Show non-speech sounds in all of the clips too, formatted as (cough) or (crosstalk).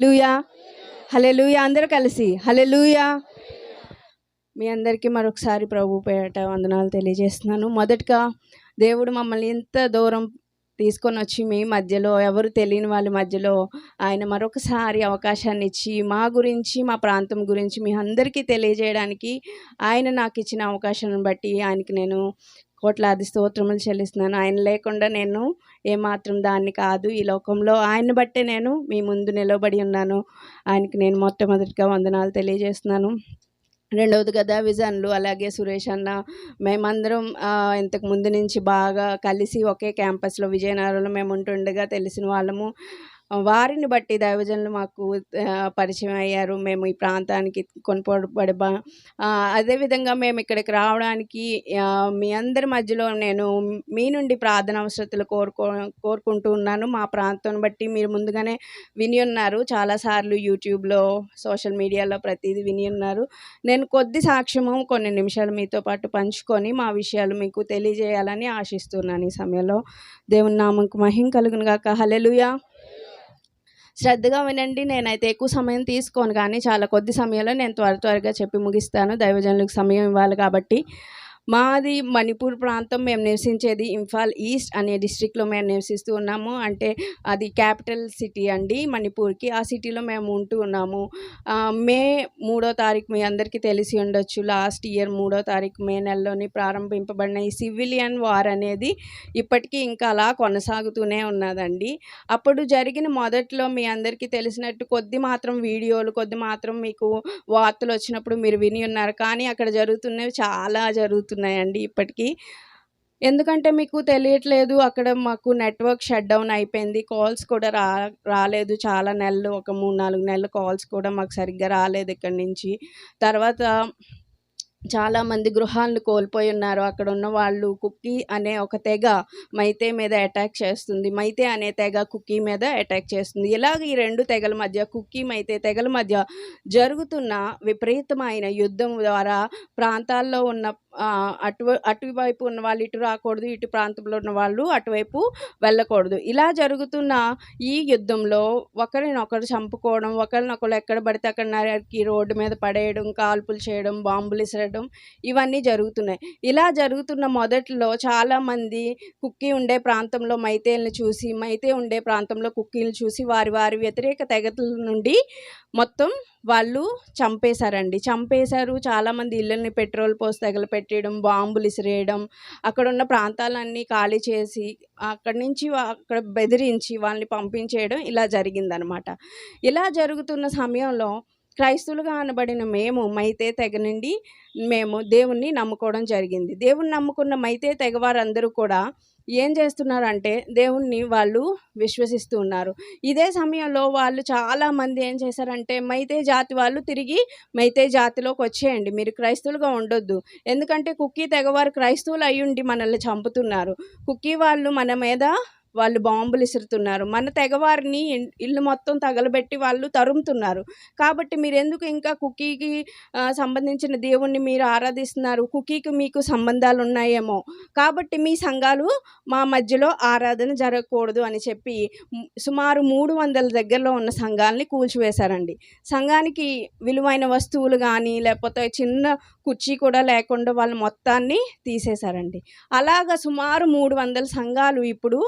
లూయా హలే లూయా అందరూ కలిసి. హలే లూయా మీ అందరికీ మరొకసారి ప్రభు పేట వందనాలు తెలియజేస్తున్నాను. మొదటగా దేవుడు మమ్మల్ని ఇంత దూరం తీసుకొని వచ్చి మీ మధ్యలో ఎవరు తెలియని వాళ్ళ మధ్యలో ఆయన మరొకసారి అవకాశాన్ని ఇచ్చి మా గురించి మా ప్రాంతం గురించి మీ అందరికీ తెలియజేయడానికి ఆయన నాకు ఇచ్చిన అవకాశాన్ని బట్టి ఆయనకి నేను కోట్లాది స్తోత్రములు చెల్లిస్తున్నాను. ఆయన లేకుండా నేను ఏమాత్రం దాన్ని కాదు ఈ లోకంలో ఆయన బట్టే నేను మీ ముందు నిలబడి ఉన్నాను. ఆయనకి నేను మొట్టమొదటిగా వందనాలు తెలియజేస్తున్నాను. రెండవది కదా విజన్లు అలాగే సురేష్ అన్న. మేమందరం ఇంతకు ముందు నుంచి బాగా కలిసి ఒకే క్యాంపస్లో విజయనగరంలో మేము ఉంటుండగా తెలిసిన వాళ్ళము. వారిని బట్టి దైవజనులు మాకు పరిచయం అయ్యారు. మేము ఈ ప్రాంతానికి కొనుపబడి అదేవిధంగా మేము ఇక్కడికి రావడానికి మీ అందరి మధ్యలో నేను మీ నుండి ప్రార్థన అవసరతలు కోరుకో కోరుకుంటూ ఉన్నాను. మా ప్రాంతం బట్టి మీరు ముందుగానే విని ఉన్నారు. చాలాసార్లు యూట్యూబ్లో సోషల్ మీడియాలో ప్రతిదీ విని ఉన్నారు. నేను కొద్ది సాక్ష్యము కొన్ని నిమిషాలు మీతో పాటు పంచుకొని మా విషయాలు మీకు తెలియజేయాలని ఆశిస్తున్నాను ఈ సమయంలో. దేవుని నామంకు మహిం కలుగునుగాక. హలెలుయా శ్రద్ధగా వినండి. నేనైతే ఎక్కువ సమయం తీసుకోను కానీ చాలా కొద్ది సమయంలో నేను త్వర త్వరగా చెప్పి ముగిస్తాను. దైవజనులకు సమయం ఇవ్వాలి కాబట్టి మాది మణిపూర్ ప్రాంతం. మేము నివసించేది ఇంఫాల్ ఈస్ట్ అనే డిస్ట్రిక్ట్లో మేము నివసిస్తూ ఉన్నాము. అంటే అది క్యాపిటల్ సిటీ అండి మణిపూర్కి. ఆ సిటీలో మేము ఉంటూ ఉన్నాము. మే మూడో తారీఖు మీ అందరికీ తెలిసి ఉండొచ్చు. లాస్ట్ ఇయర్ మూడో తారీఖు మే నెలలోని ప్రారంభింపబడిన ఈ సివిలియన్ వార్ అనేది ఇప్పటికీ ఇంకా అలా కొనసాగుతూనే ఉన్నదండి. అప్పుడు జరిగిన మొదట్లో మీ అందరికీ తెలిసినట్టు కొద్ది మాత్రం వీడియోలు కొద్ది మాత్రం మీకు వార్తలు వచ్చినప్పుడు మీరు విని ఉన్నారు. కానీ అక్కడ జరుగుతున్నవి చాలా జరుగుతున్నాయండి ఇప్పటికీ. ఎందుకంటే మీకు తెలియట్లేదు అక్కడ మాకు నెట్వర్క్ షట్ డౌన్ అయిపోయింది. కాల్స్ కూడా రా రాలేదు. చాలా నెలలు ఒక మూడు నాలుగు నెలలు కాల్స్ కూడా మాకు సరిగ్గా రాలేదు ఇక్కడి నుంచి. తర్వాత చాలామంది గృహాలను కోల్పోయి ఉన్నారు. అక్కడ ఉన్న వాళ్ళు కుక్కీ అనే ఒక తెగ మైతే మీద అటాక్ చేస్తుంది. మైతే అనే తెగ కుక్కీ మీద అటాక్ చేస్తుంది. ఇలాగ ఈ రెండు తెగల మధ్య కుక్కీ మైతే తెగల మధ్య జరుగుతున్న విపరీతమైన యుద్ధం ద్వారా ప్రాంతాల్లో ఉన్న అటు అటువైపు ఉన్న వాళ్ళు ఇటు రాకూడదు ఇటు ప్రాంతంలో ఉన్న వాళ్ళు అటువైపు వెళ్ళకూడదు. ఇలా జరుగుతున్న ఈ యుద్ధంలో ఒకరినొకరు చంపుకోవడం ఒకరినొకరు ఎక్కడ పడితే అక్కడ నరికి రోడ్డు మీద పడేయడం కాల్పులు చేయడం బాంబులు ఇసరడం విసరడం ఇవన్నీ జరుగుతున్నాయి. ఇలా జరుగుతున్న మొదట్లో చాలామంది కుక్కీ ఉండే ప్రాంతంలో మైతేలను చూసి మైతే ఉండే ప్రాంతంలో కుక్కీలు చూసి వారి వారి వ్యతిరేక తెగతుల నుండి మొత్తం వాళ్ళు చంపేశారండి. చంపేశారు. చాలామంది ఇళ్ళని పెట్రోల్ పోసి తగలపెట్టేయడం బాంబులు ఇసిరేయడం అక్కడ ఉన్న ప్రాంతాలన్నీ ఖాళీ చేసి అక్కడి నుంచి అక్కడ బెదిరించి వాళ్ళని పంపించేయడం ఇలా జరిగిందనమాట. ఇలా జరుగుతున్న సమయంలో క్రైస్తవులుగా అనబడిన మేము మైతే తెగ నుండి మేము దేవుణ్ణి నమ్ముకోవడం జరిగింది. దేవుణ్ణి నమ్ముకున్న మైతే తెగవారందరూ కూడా ఏం చేస్తున్నారంటే దేవుణ్ణి వాళ్ళు విశ్వసిస్తూ ఉన్నారు. ఇదే సమయంలో వాళ్ళు చాలామంది ఏం చేశారంటే మైతే జాతి వాళ్ళు తిరిగి మైతే జాతిలోకి వచ్చేయండి. మీరు క్రైస్తవులుగా ఉండొద్దు. ఎందుకంటే కుక్కీ తెగవారు క్రైస్తవులు అయ్యుండి మనల్ని చంపుతున్నారు. కుక్కీ వాళ్ళు మన మీద వాళ్ళు బాంబులు ఇసురుతున్నారు. మన తెగవారిని ఇల్లు మొత్తం తగలబెట్టి వాళ్ళు తరుముతున్నారు. కాబట్టి మీరు ఎందుకు ఇంకా కుకీకి సంబంధించిన దేవుణ్ణి మీరు ఆరాధిస్తున్నారు? కుకీకి మీకు సంబంధాలు ఉన్నాయేమో కాబట్టి మీ సంఘాలు మా మధ్యలో ఆరాధన జరగకూడదు అని చెప్పి సుమారు మూడు వందల దగ్గరలో ఉన్న సంఘాలని కూల్చివేశారండి. సంఘానికి విలువైన వస్తువులు కానీ లేకపోతే చిన్న కుర్చీ కూడా లేకుండా వాళ్ళు మొత్తాన్ని తీసేశారండి. అలాగా సుమారు మూడు వందల సంఘాలు ఇప్పుడు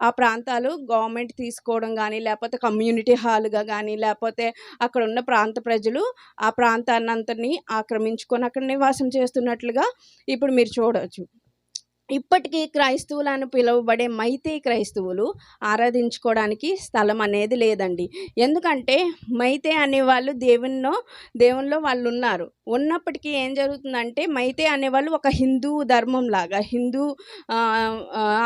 ఆ ప్రాంతాలు గవర్నమెంట్ తీసుకోవడం కానీ లేకపోతే కమ్యూనిటీ హాల్గా కానీ లేకపోతే అక్కడ ఉన్న ప్రాంత ప్రజలు ఆ ప్రాంతాన్ని అంతని ఆక్రమించుకొని అక్కడ నివాసం చేస్తున్నట్లుగా ఇప్పుడు మీరు చూడవచ్చు ఇప్పటికీ క్రైస్తవులు అని పిలువబడే మైతే క్రైస్తవులు ఆరాధించుకోవడానికి స్థలం అనేది లేదండి. ఎందుకంటే మైతే అనేవాళ్ళు దేవునిలో దేవునిలో వాళ్ళు ఉన్నారు ఉన్నప్పటికీ ఏం జరుగుతుందంటే మైతే అనేవాళ్ళు ఒక హిందూ ధర్మం లాగా హిందూ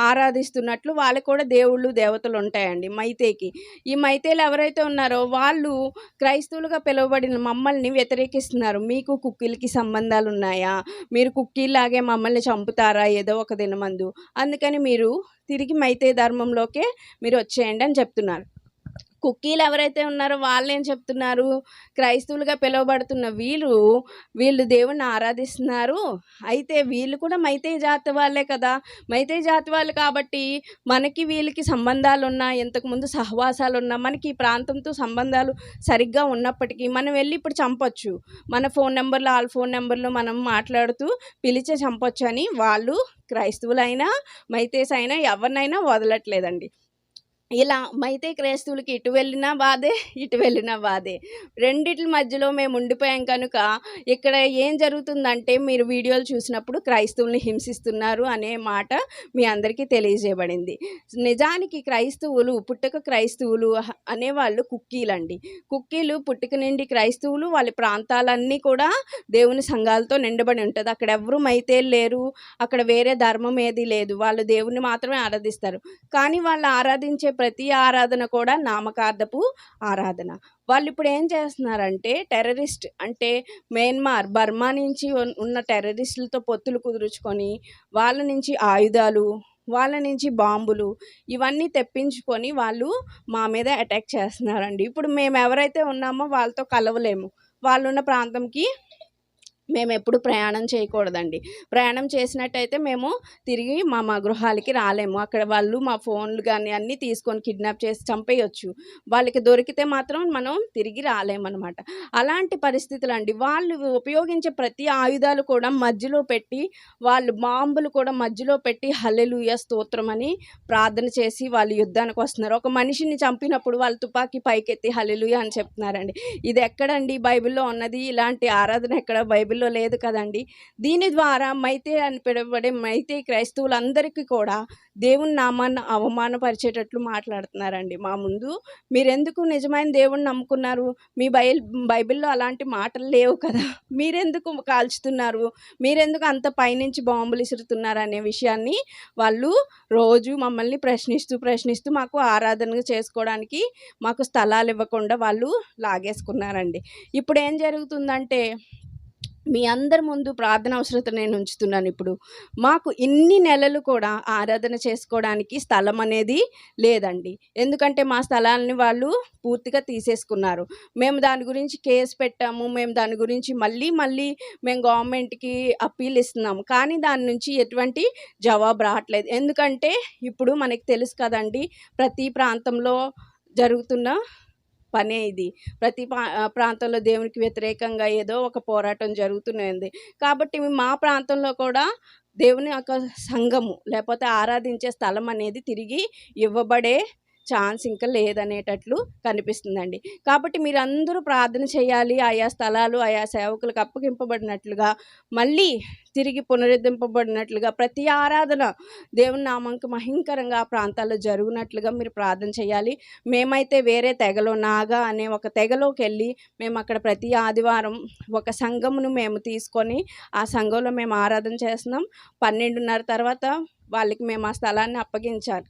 ఆరాధిస్తున్నట్లు వాళ్ళకి కూడా దేవుళ్ళు దేవతలు ఉంటాయండి మైతేకి. ఈ మైతేలు ఎవరైతే ఉన్నారో వాళ్ళు క్రైస్తవులుగా పిలువబడిన మమ్మల్ని వ్యతిరేకిస్తున్నారు. మీకు కుక్కీలకి సంబంధాలు ఉన్నాయా మీరు కుక్కీలాగే మమ్మల్ని చంపుతారా? ఏదో ఒక దినమందు. అందుకని మీరు తిరిగి మైతే ధర్మంలోకే మీరు వచ్చేయండి అని చెప్తున్నారు. కుక్కీలు ఎవరైతే ఉన్నారో వాళ్ళు ఏం చెప్తున్నారు? క్రైస్తవులుగా పిలువబడుతున్న వీళ్ళు వీళ్ళు దేవుణ్ణి ఆరాధిస్తున్నారు. అయితే వీళ్ళు కూడా మైతే జాతి వాళ్ళే కదా. మైతే జాతి వాళ్ళు కాబట్టి మనకి వీళ్ళకి సంబంధాలు ఉన్నా ఇంతకుముందు సహవాసాలు ఉన్నా మనకి ఈ ప్రాంతంతో సంబంధాలు సరిగ్గా ఉన్నప్పటికీ మనం వెళ్ళి ఇప్పుడు చంపొచ్చు. మన ఫోన్ నెంబర్లు వాళ్ళ ఫోన్ నెంబర్లు మనం మాట్లాడుతూ పిలిచే చంపొచ్చు అని వాళ్ళు క్రైస్తవులైనా మైతేస్ అయినా ఎవరినైనా వదలట్లేదండి. ఇలా మైతే క్రైస్తవులకి ఇటు వెళ్ళినా బాధే ఇటు వెళ్ళినా బాధే. రెండిటి మధ్యలో మేము ఉండిపోయాం కనుక ఇక్కడ ఏం జరుగుతుందంటే మీరు వీడియోలు చూసినప్పుడు క్రైస్తవుల్ని హింసిస్తున్నారు అనే మాట మీ అందరికీ తెలియజేయబడింది. నిజానికి క్రైస్తవులు పుట్టుక క్రైస్తవులు హ- అనేవాళ్ళు కుక్కీలండి. కుక్కీలు పుట్టుక నుండి క్రైస్తవులు వాళ్ళ ప్రాంతాలన్నీ కూడా దేవుని సంఘాలతో నిండబడి ఉంటుంది. అక్కడ ఎవరు మైతేలు లేరు అక్కడ వేరే ధర్మం ఏది లేదు. వాళ్ళు దేవుని మాత్రమే ఆరాధిస్తారు. కానీ వాళ్ళు ఆరాధించే ప్రతి ఆరాధన కూడా నామకార్థపు ఆరాధన. వాళ్ళు ఇప్పుడు ఏం చేస్తున్నారంటే టెర్రరిస్ట్ అంటే మయన్మార్ బర్మా నుంచి ఉన్న టెర్రరిస్టులతో పొత్తులు కుదుర్చుకొని వాళ్ళ నుంచి ఆయుధాలు వాళ్ళ నుంచి బాంబులు ఇవన్నీ తెప్పించుకొని వాళ్ళు మా మీద అటాక్ చేస్తున్నారండి. ఇప్పుడు మేము ఎవరైతే ఉన్నామో వాళ్ళతో కలవలేము. వాళ్ళున్న ప్రాంతంకి మేము ఎప్పుడు ప్రయాణం చేయకూడదండి. ప్రయాణం చేసినట్టయితే మేము తిరిగి మా మా గృహాలకి రాలేము. అక్కడ వాళ్ళు మా ఫోన్లు కానీ అన్నీ తీసుకొని కిడ్నాప్ చేసి చంపేయచ్చు. వాళ్ళకి దొరికితే మాత్రం మనం తిరిగి రాలేమన్నమాట అలాంటి పరిస్థితులు అండి వాళ్ళు ఉపయోగించే ప్రతి ఆయుధాలు కూడా మధ్యలో పెట్టి వాళ్ళు బాంబులు కూడా మధ్యలో పెట్టి హల్లెలుయ స్తోత్రం అని ప్రార్థన చేసి వాళ్ళు యుద్ధానికి వస్తున్నారు. ఒక మనిషిని చంపినప్పుడు వాళ్ళు తుపాకీ పైకెత్తి హల్లెలుయ అని చెప్తున్నారండి. ఇది ఎక్కడండి? బైబిల్లో ఉన్నది. ఇలాంటి ఆరాధన ఎక్కడ? బైబిల్ బైబిల్లో లేదు కదండి. దీని ద్వారా మైతే అని పిలువబడే మైతే క్రైస్తవులందరికీ కూడా దేవుని నామాన్ని అవమానపరిచేటట్లు మాట్లాడుతున్నారండి. మా ముందు మీరెందుకు నిజమైన దేవుణ్ణి నమ్ముకున్నారు? మీ బైల్ బైబిల్లో అలాంటి మాటలు లేవు కదా. మీరెందుకు కాల్చుతున్నారు? మీరెందుకు అంత పైనుంచి బాంబులు ఇసురుతున్నారు అనే విషయాన్ని వాళ్ళు రోజు మమ్మల్ని ప్రశ్నిస్తూ ప్రశ్నిస్తూ మాకు ఆరాధన చేసుకోవడానికి మాకు స్థలాలు ఇవ్వకుండా వాళ్ళు లాగేసుకున్నారండి. ఇప్పుడు ఏం జరుగుతుందంటే మీ అందరి ముందు ప్రార్థన అవసరత నేను ఉంచుతున్నాను ఇప్పుడు. మాకు ఇన్ని నెలలు కూడా ఆరాధన చేసుకోవడానికి స్థలం అనేది లేదండి. ఎందుకంటే మా స్థలాలని వాళ్ళు పూర్తిగా తీసేసుకున్నారు. మేము దాని గురించి కేసు పెట్టాము మేము దాని గురించి మళ్ళీ మళ్ళీ మేము గవర్నమెంట్కి అప్పీల్ ఇస్తున్నాము. కానీ దాని నుంచి ఎటువంటి జవాబు రావట్లేదు. ఎందుకంటే ఇప్పుడు మనకి తెలుసు కదండి ప్రతి ప్రాంతంలో జరుగుతున్న పనే ఇది. ప్రతి పా- ప్రాంతంలో దేవునికి వ్యతిరేకంగా ఏదో ఒక పోరాటం జరుగుతున్నది. కాబట్టి మా ప్రాంతంలో కూడా దేవుని యొక్క సంఘము లేకపోతే ఆరాధించే స్థలం అనేది తిరిగి ఇవ్వబడే ఛాన్స్ ఇంకా లేదనేటట్లు కనిపిస్తుందండి. కాబట్టి మీరందరూ ప్రార్థన చేయాలి ఆయా స్థలాలు ఆయా సేవకులకు అప్పగింపబడినట్లుగా మళ్ళీ తిరిగి పునరుద్ధరింపబడినట్లుగా ప్రతి ఆరాధన దేవుని నామంకి మహింకరంగా ఆ ప్రాంతాల్లో జరుగునట్లుగా మీరు ప్రార్థన చేయాలి. మేమైతే వేరే తెగలో నాగా అనే ఒక తెగలోకి వెళ్ళి మేము అక్కడ ప్రతి ఆదివారం ఒక సంఘమును మేము తీసుకొని ఆ సంఘంలో మేము ఆరాధన చేస్తున్నాం. పన్నెండున్నర తర్వాత వాళ్ళకి మేము ఆ స్థలాన్ని అప్పగించాలి.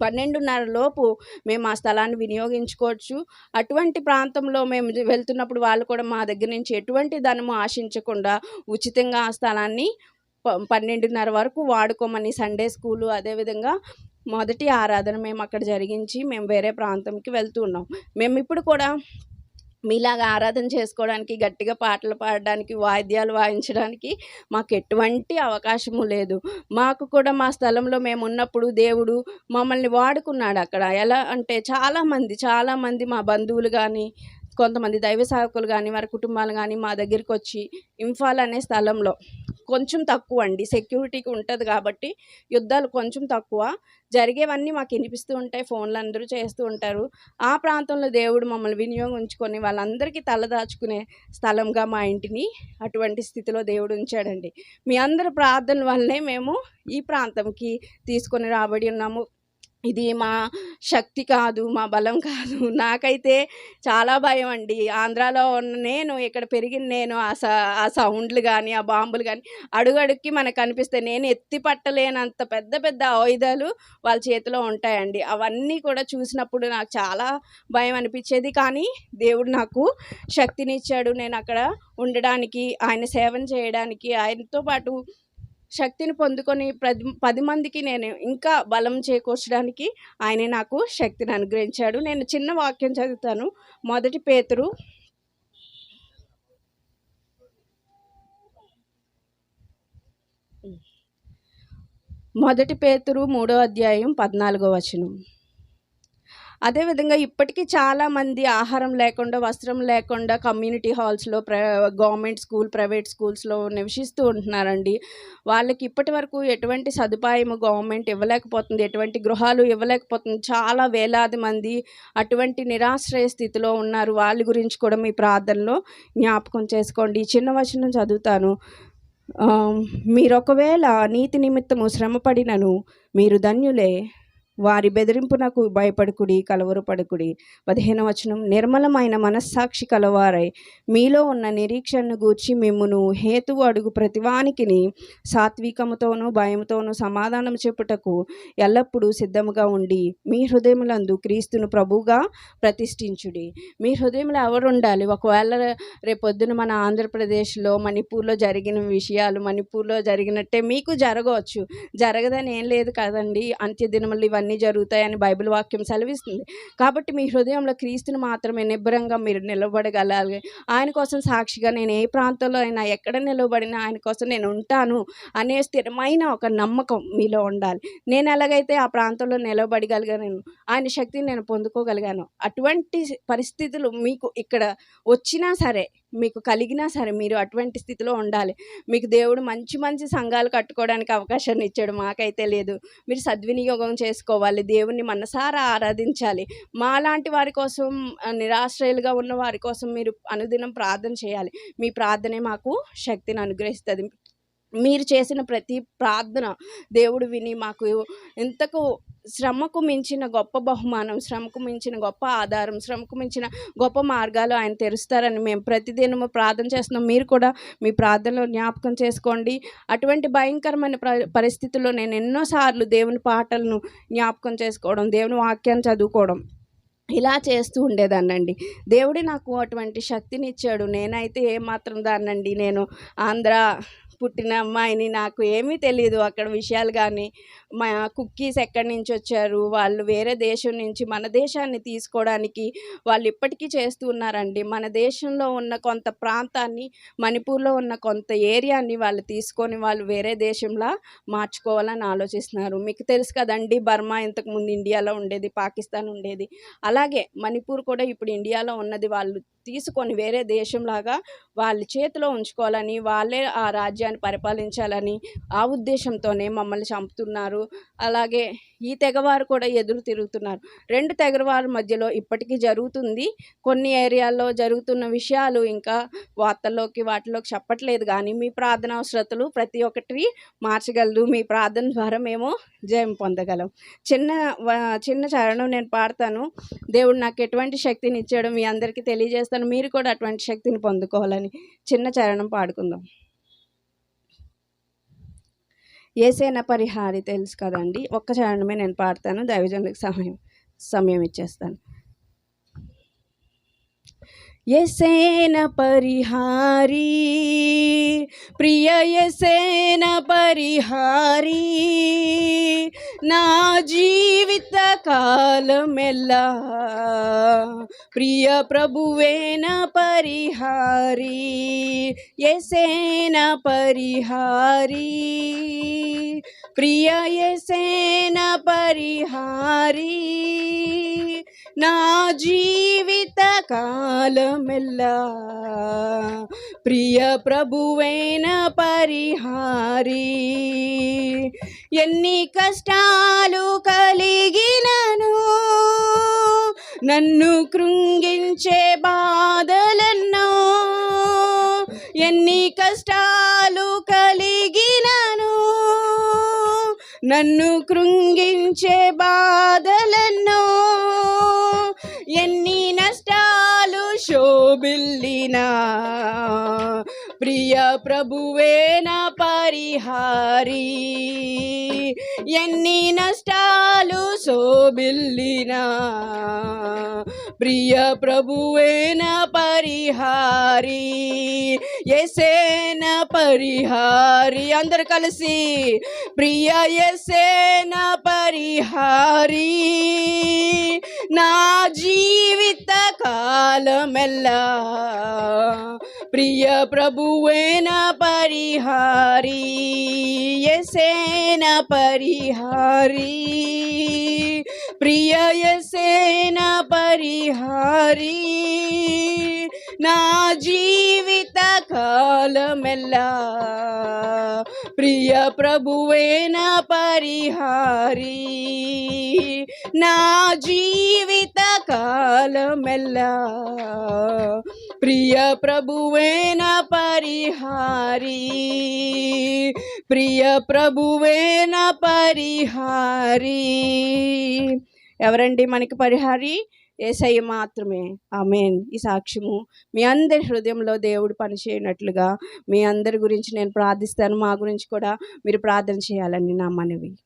పన్నెండున్నర లోపు మేము ఆ స్థలాన్ని వినియోగించుకోవచ్చు. అటువంటి ప్రాంతంలో మేము వెళ్తున్నప్పుడు వాళ్ళు కూడా మా దగ్గర నుంచి ఎటువంటి ధనము ఆశించకుండా ఉచితంగా ఆ స్థలాన్ని ప- పన్నెండున్నర వరకు వాడుకోమని సండే స్కూలు అదేవిధంగా మొదటి ఆరాధన మేము అక్కడ జరిగించి మేము వేరే ప్రాంతంకి వెళ్తూ ఉన్నాం. మేము ఇప్పుడు కూడా మీలాగా ఆరాధన చేసుకోవడానికి గట్టిగా పాటలు పాడడానికి వాయిద్యాలు వాయించడానికి మాకు ఎటువంటి అవకాశము లేదు. మాకు కూడా మా స్థలంలో మేము ఉన్నప్పుడు దేవుడు మమ్మల్ని వాడుకున్నాడు అక్కడ. ఎలా అంటే చాలామంది చాలామంది మా బంధువులు కానీ కొంతమంది దైవ సేవకులు కానీ వారి కుటుంబాలు కానీ మా దగ్గరికి వచ్చి ఇంఫాల్ అనే స్థలంలో కొంచెం తక్కువ అండి. సెక్యూరిటీకి ఉంటుంది కాబట్టి యుద్ధాలు కొంచెం తక్కువ. జరిగేవన్నీ మాకు వినిపిస్తూ ఉంటాయి. ఫోన్లు అందరూ చేస్తూ ఉంటారు. ఆ ప్రాంతంలో దేవుడు మమ్మల్ని వినియోగించుకొని వాళ్ళందరికీ తలదాచుకునే స్థలంగా మా ఇంటిని అటువంటి స్థితిలో దేవుడు ఉంచాడండి. మీ అందరి ప్రార్థన వల్లనే మేము ఈ ప్రాంతంకి తీసుకొని రాబడి ఉన్నాము. ఇది మా శక్తి కాదు మా బలం కాదు. (laughs) నాకైతే చాలా భయం అండి. ఆంధ్రాలో ఉన్న నేను ఇక్కడ పెరిగిన నేను ఆ స ఆ సౌండ్లు కానీ ఆ బాంబులు కానీ అడుగడుక్కి మనకు కనిపిస్తాయి నేను ఎత్తి పట్టలేనంత పెద్ద పెద్ద ఆయుధాలు వాళ్ళ చేతిలో ఉంటాయండి. అవన్నీ కూడా చూసినప్పుడు నాకు చాలా భయం అనిపించేది. కానీ దేవుడు నాకు శక్తినిచ్చాడు. నేను అక్కడ ఉండడానికి ఆయన సేవను చేయడానికి ఆయనతో పాటు శక్తిని పొందుకొని పది పది మందికి నేను ఇంకా బలం చేకూర్చడానికి ఆయనే నాకు శక్తిని అనుగ్రహించాడు. నేను చిన్న వాక్యం చదువుతాను. మొదటి పేతురు మొదటి పేతురు మూడో అధ్యాయం పద్నాలుగో వచనం. అదేవిధంగా ఇప్పటికీ చాలామంది ఆహారం లేకుండా వస్త్రం లేకుండా కమ్యూనిటీ హాల్స్లో ప్ర గవర్నమెంట్ స్కూల్ ప్రైవేట్ స్కూల్స్లో నివసిస్తూ ఉంటున్నారండి. వాళ్ళకి ఇప్పటి వరకు ఎటువంటి సదుపాయం గవర్నమెంట్ ఇవ్వలేకపోతుంది ఎటువంటి గృహాలు ఇవ్వలేకపోతుంది. చాలా వేలాది మంది అటువంటి నిరాశ్రయ స్థితిలో ఉన్నారు. వాళ్ళ గురించి కూడా మీ ప్రార్థనలో జ్ఞాపకం చేసుకోండి. చిన్న వచనం చదువుతాను. మీరు ఒకవేళ నీతి నిమిత్తము శ్రమపడినను మీరు ధన్యులే. వారి బెదిరింపునకు భయపడుకుడి కలవరపడుకుడి. పదిహేను వచనం నిర్మలమైన మనస్సాక్షి కలవారై. మీలో ఉన్న నిరీక్షణను గూర్చి మిమ్మును హేతువు అడుగు ప్రతివానికిని సాత్వికముతోనూ భయంతోనూ సమాధానం చెప్పుటకు ఎల్లప్పుడూ సిద్ధముగా ఉండి మీ హృదయములందు క్రీస్తును ప్రభువుగా ప్రతిష్ఠించుడి. మీ హృదయంలో ఎవరు ఉండాలి ఒకవేళ రేపొద్దున మన ఆంధ్రప్రదేశ్లో మణిపూర్లో జరిగిన విషయాలు మణిపూర్లో జరిగినట్టే మీకు జరగవచ్చు. జరగదని ఏం లేదు కదండి. అంత్యదినములు ఇవన్నీ అన్నీ జరుగుతాయని బైబిల్ వాక్యం సెలవిస్తుంది. కాబట్టి మీ హృదయంలో క్రీస్తుని మాత్రమే నిబ్బరంగా మీరు నిలబడగలాలి ఆయన కోసం సాక్షిగా నేను ఏ ప్రాంతంలో అయినా ఎక్కడ నిలబడినా ఆయన కోసం నేను ఉంటాను అనే స్థిరమైన ఒక నమ్మకం మీలో ఉండాలి. నేను ఎలాగైతే ఆ ప్రాంతంలో నిలబడగలిగాను ఆయన శక్తిని నేను పొందుకోగలిగాను అటువంటి పరిస్థితులు మీకు ఇక్కడ వచ్చినా సరే మీకు కలిగినా సరే మీరు అటువంటి స్థితిలో ఉండాలి. మీకు దేవుడు మంచి మంచి సంఘాలు కట్టుకోవడానికి అవకాశాన్ని ఇచ్చాడు. మాకైతే లేదు. మీరు సద్వినియోగం చేసుకోవాలి. దేవుణ్ణి మనసారా ఆరాధించాలి. మాలాంటి వారి కోసం నిరాశ్రయులుగా ఉన్న వారి కోసం మీరు అనుదినం ప్రార్థన చేయాలి. మీ ప్రార్థనే మాకు శక్తిని అనుగ్రహిస్తుంది. మీరు చేసిన ప్రతి ప్రార్థన దేవుడు విని మాకు ఇంతకు శ్రమకు మించిన గొప్ప బహుమానం శ్రమకు మించిన గొప్ప ఆధారం శ్రమకు మించిన గొప్ప మార్గాలు ఆయన తెరుస్తారని మేము ప్రతిదినము ప్రార్థన చేస్తున్నాం. మీరు కూడా మీ ప్రార్థనలో జ్ఞాపకం చేసుకోండి. అటువంటి భయంకరమైన ప్ర పరిస్థితుల్లో నేను ఎన్నోసార్లు దేవుని పాటలను జ్ఞాపకం చేసుకోవడం దేవుని వాక్యాన్ని చదువుకోవడం ఇలా చేస్తూ ఉండేదాన్నండి. దేవుడే నాకు అటువంటి శక్తిని ఇచ్చాడు. నేనైతే ఏమాత్రం దాన్నండి. నేను ఆంధ్ర పుట్టిన అమ్మాయిని నాకు ఏమీ తెలియదు అక్కడ విషయాలు కానీ మా కుక్కీస్ ఎక్కడి నుంచి వచ్చారు? వాళ్ళు వేరే దేశం నుంచి మన దేశాన్ని తీసుకోవడానికి వాళ్ళు ఇప్పటికీ చేస్తూ ఉన్నారండి. మన దేశంలో ఉన్న కొంత ప్రాంతాన్ని మణిపూర్లో ఉన్న కొంత ఏరియాని వాళ్ళు తీసుకొని వాళ్ళు వేరే దేశంలా మార్చుకోవాలని ఆలోచిస్తున్నారు. మీకు తెలుసు కదండి బర్మా ఇంతకుముందు ఇండియాలో ఉండేది పాకిస్తాన్ ఉండేది. అలాగే మణిపూర్ కూడా ఇప్పుడు ఇండియాలో ఉన్నది. వాళ్ళు తీసుకొని వేరే దేశంలాగా వాళ్ళ చేతిలో ఉంచుకోవాలని వాళ్ళే ఆ రాజ్యాన్ని పరిపాలించాలని ఆ ఉద్దేశంతోనే మమ్మల్ని చంపుతున్నారు. అలాగే ఈ తెగవారు కూడా ఎదురు తిరుగుతున్నారు. రెండు తెగవారి మధ్యలో ఇప్పటికీ జరుగుతుంది. కొన్ని ఏరియాల్లో జరుగుతున్న విషయాలు ఇంకా వార్తల్లోకి వాటిలోకి చెప్పట్లేదు కానీ మీ ప్రార్థన అవసరతలు ప్రతి ఒక్కటి మార్చగలరు మీ ప్రార్థన ద్వారా మేము జయం పొందగలం. చిన్న చిన్న చరణం నేను పాడతాను. దేవుడు నాకు ఎటువంటి శక్తిని ఇచ్చాడో మీ అందరికీ తెలియజేస్తాను. మీరు కూడా అటువంటి శక్తిని పొందుకోవాలని చిన్న చరణం పాడుకుందాం. ఏసేన పరిహారి తెలుసు కదండి. ఒక్క చరణమే నేను పాడతాను. దైవజనులకు సమయం సమయం ఇచ్చేస్తాను. యసేన పరిహారీ. ప్రియ యసేన పరిహారీ. నా జీవిత కాలమెల్లా. ప్రియ ప్రభువేన పరిహారీ. యసేన పరిహారీ. ప్రియ యసేన పరిహారీ. నా జీవిత కాలమెల్లా. ప్రియ ప్రభువైన పరిహారి ఎన్ని కష్టాలు కలిగినను నన్ను కృంగించే బాధలెన్నో ఎన్ని కష్టాలు కలిగినను నన్ను కృంగించే బాధలెన్నో నష్టాలు శోభిల్లినా ప్రియ ప్రభువేన పరిహారీ. ఎన్ని నష్టాలు శోభిల్లినా. ప్రియ ప్రభువేన పరిహారి. ఎసేన పరిహారి. అందరు కలిసి ప్రియ ఎసేన పరిహారి. నా జీ కాలమెల్లా ప్రియ ప్రభువేన పరిహారి ఎసేన పరిహారి ప్రియ ఎసేన పరిహారి నా జీవిత కాలమెల్లా ప్రియ ప్రభువేన పరిహారి నా జీవిత కాలమెల్లా. ప్రియ ప్రభువేన పరిహారి. ప్రియ ప్రభువేన పరిహారి. ఎవరండి మనకి పరిహారి? ఏసయ్య మాత్రమే. ఆమెన్. ఈ సాక్ష్యము మీ అందరి హృదయంలో దేవుడు పనిచేయనట్లుగా మీ అందరి గురించి నేను ప్రార్థిస్తాను. మా గురించి కూడా మీరు ప్రార్థన చేయాలని నా మనవి.